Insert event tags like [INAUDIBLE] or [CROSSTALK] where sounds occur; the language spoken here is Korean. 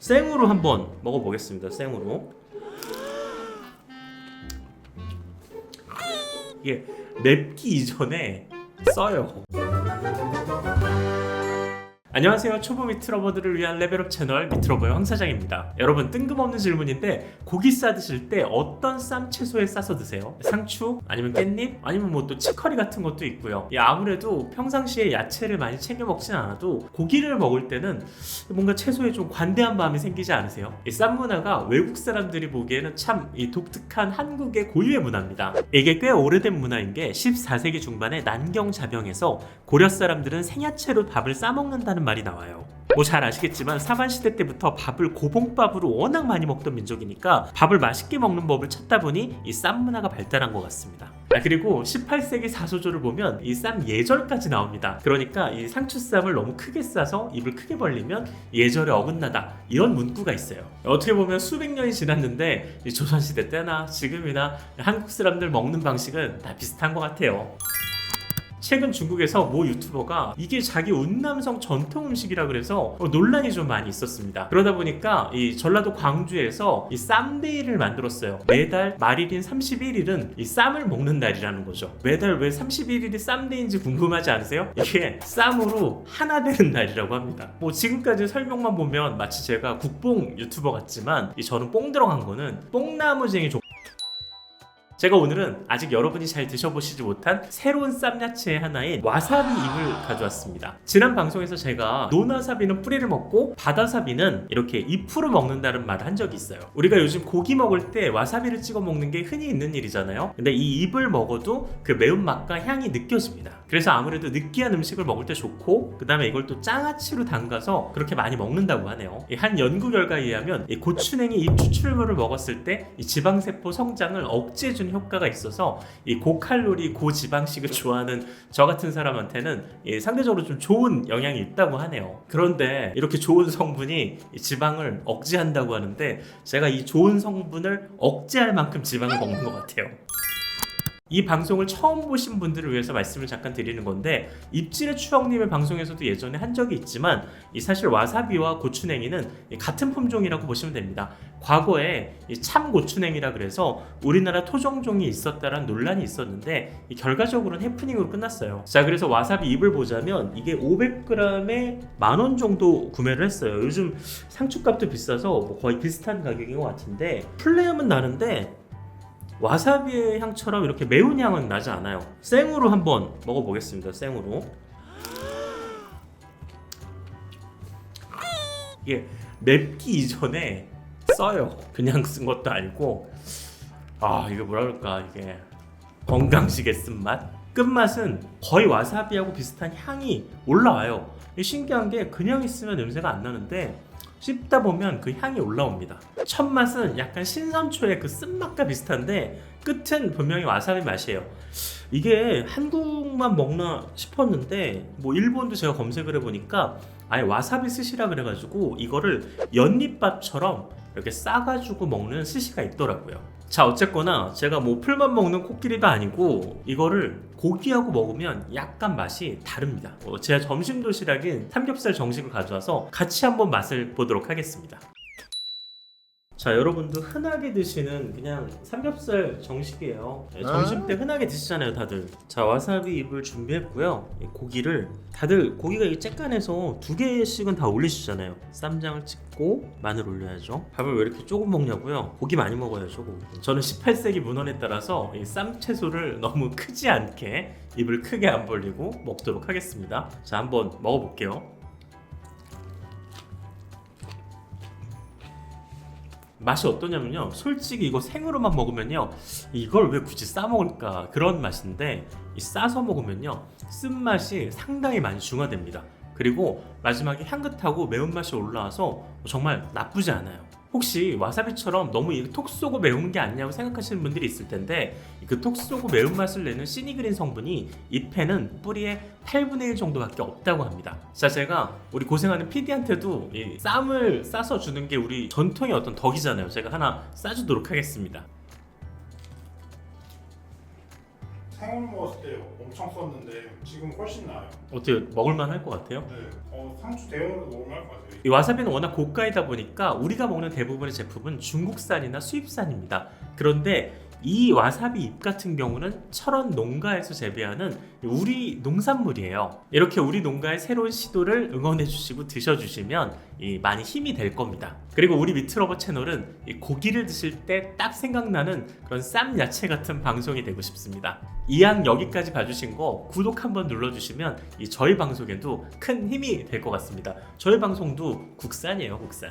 생으로 한번 먹어보겠습니다. 생으로. 이게 맵기 이전에 써요. 안녕하세요. 초보 미트러버들을 위한 레벨업 채널 미트러버의 황 사장입니다. 여러분 뜬금없는 질문인데 고기 싸 드실 때 어떤 쌈 채소에 싸서 드세요? 상추 아니면 깻잎 아니면 뭐 또 치커리 같은 것도 있고요. 이 아무래도 평상시에 야채를 많이 챙겨 먹진 않아도 고기를 먹을 때는 뭔가 채소에 좀 관대한 마음이 생기지 않으세요? 이쌈 문화가 외국 사람들이 보기에는 참이 독특한 한국의 고유의 문화입니다. 이게 꽤 오래된 문화인 게 14세기 중반에 난경 자병에서 고려 사람들은 생야채로 밥을 싸 먹는다는 말이 나와요. 뭐 잘 아시겠지만 사반 시대 때부터 밥을 고봉밥으로 워낙 많이 먹던 민족이니까 밥을 맛있게 먹는 법을 찾다 보니 이 쌈 문화가 발달한 것 같습니다. 아 그리고 18세기 사소조를 보면 이 쌈 예절까지 나옵니다. 그러니까 이 상추쌈을 너무 크게 싸서 입을 크게 벌리면 예절에 어긋나다 이런 문구가 있어요. 어떻게 보면 수백 년이 지났는데 이 조선시대 때나 지금이나 한국 사람들 먹는 방식은 다 비슷한 것 같아요. 최근 중국에서 모 유튜버가 이게 자기 운남성 전통 음식이라 그래서 어, 논란이 좀 많이 있었습니다. 그러다 보니까 이 전라도 광주에서 이 쌈데이를 만들었어요. 매달 말일인 31일은 이 쌈을 먹는 날이라는 거죠. 매달 왜 31일이 쌈데이인지 궁금하지 않으세요? 이게 쌈으로 하나 되는 날이라고 합니다. 뭐 지금까지 설명만 보면 마치 제가 국뽕 유튜버 같지만 이 저는 뽕 들어간 거는 뽕나무쟁이 조 제가 오늘은 아직 여러분이 잘 드셔보시지 못한 새로운 쌈야채 하나인 와사비 잎을 가져왔습니다. 지난 방송에서 제가 논와사비는 뿌리를 먹고 바다사비는 이렇게 잎으로 먹는다는 말을 한 적이 있어요. 우리가 요즘 고기 먹을 때 와사비를 찍어 먹는 게 흔히 있는 일이잖아요. 근데 이 잎을 먹어도 그 매운맛과 향이 느껴집니다. 그래서 아무래도 느끼한 음식을 먹을 때 좋고 그 다음에 이걸 또 장아찌로 담가서 그렇게 많이 먹는다고 하네요. 이한 연구 결과에 의하면 이 고추냉이 잎 추출물을 먹었을 때이 지방세포 성장을 억제해주는 효과가 있어서 이 고칼로리 고지방식을 좋아하는 저 같은 사람한테는 이 상대적으로 좀 좋은 영향이 있다고 하네요. 그런데 이렇게 좋은 성분이 이 지방을 억제한다고 하는데 제가 이 좋은 성분을 억제할 만큼 지방을 먹는 것 같아요. 이 방송을 처음 보신 분들을 위해서 말씀을 잠깐 드리는 건데 입질의 추억님의 방송에서도 예전에 한 적이 있지만 이 사실 와사비와 고추냉이는 이 같은 품종이라고 보시면 됩니다. 과거에 이 참고추냉이라 그래서 우리나라 토종종이 있었다는 논란이 있었는데 이 결과적으로는 해프닝으로 끝났어요. 자 그래서 와사비 잎을 보자면 이게 500g에 만 원 정도 구매를 했어요. 요즘 상추값도 비싸서 뭐 거의 비슷한 가격인 것 같은데 플레임은 나는데 와사비의 향처럼 이렇게 매운 향은 나지 않아요. 생으로 한번 먹어보겠습니다. 생으로. 이게 맵기 이전에 써요. 그냥 쓴 것도 아니고 아 이게 뭐라 그럴까 이게 건강식의 쓴맛. 끝맛은 거의 와사비하고 비슷한 향이 올라와요. 신기한 게 그냥 있으면 냄새가 안 나는데 씹다 보면 그 향이 올라옵니다. 첫 맛은 약간 신선초의 그 쓴맛과 비슷한데 끝은 분명히 와사비 맛이에요. 이게 한국만 먹나 싶었는데 뭐 일본도 제가 검색을 해보니까 아예 와사비 스시라 그래가지고 이거를 연잎밥처럼 이렇게 싸가지고 먹는 스시가 있더라고요. 자 어쨌거나 제가 뭐 풀만 먹는 코끼리도 아니고 이거를 고기하고 먹으면 약간 맛이 다릅니다. 어, 제가 점심 도시락인 삼겹살 정식을 가져와서 같이 한번 맛을 보도록 하겠습니다. 자 여러분도 흔하게 드시는 그냥 삼겹살 정식이에요. 네, 점심 때 흔하게 드시잖아요 다들. 자 와사비 잎을 준비했고요. 이 고기를 다들 고기가 이 쬐깐해서 두 개씩은 다 올리시잖아요. 쌈장을 찍고 마늘 올려야죠. 밥을 왜 이렇게 조금 먹냐고요? 고기 많이 먹어요 조금 저는 18세기 문헌에 따라서 이 쌈채소를 [LAUGHS] 너무 크지 않게 입을 크게 안 벌리고 먹도록 하겠습니다. 자 한번 먹어볼게요 맛이 어떠냐면요. 솔직히 이거 생으로만 먹으면요. 이걸 왜 굳이 싸 먹을까? 그런 맛인데 이 싸서 먹으면요. 쓴맛이 상당히 많이 중화됩니다. 그리고 마지막에 향긋하고 매운맛이 올라와서 정말 나쁘지 않아요. 혹시 와사비처럼 너무 이톡 쏘고 매운 게 아니냐고 생각하시는 분들이 있을 텐데 그 톡 쏘고 매운맛을 내는 시니그린 성분이 잎에는 뿌리의 8분의 1 정도밖에 없다고 합니다. 자 제가 우리 고생하는 PD한테도 이 쌈을 싸서 주는 게 우리 전통의 어떤 덕이잖아요. 제가 하나 싸주도록 하겠습니다. 생으로 먹었을 때 엄청 썼는데 지금 훨씬 나아요. 어떻게 먹을만 할 것 같아요? 네, 어, 상추 대용으로 먹으면 할 것 같아요. 이 와사비는 워낙 고가이다 보니까 우리가 먹는 대부분의 제품은 중국산이나 수입산입니다. 그런데 이 와사비 잎 같은 경우는 철원 농가에서 재배하는 우리 농산물이에요. 이렇게 우리 농가의 새로운 시도를 응원해 주시고 드셔 주시면 이 많이 힘이 될 겁니다. 그리고 우리 미트러버 채널은 이 고기를 드실 때 딱 생각나는 그런 쌈 야채 같은 방송이 되고 싶습니다. 이왕 여기까지 봐주신 거 구독 한번 눌러주시면 이 저희 방송에도 큰 힘이 될 것 같습니다. 저희 방송도 국산이에요, 국산.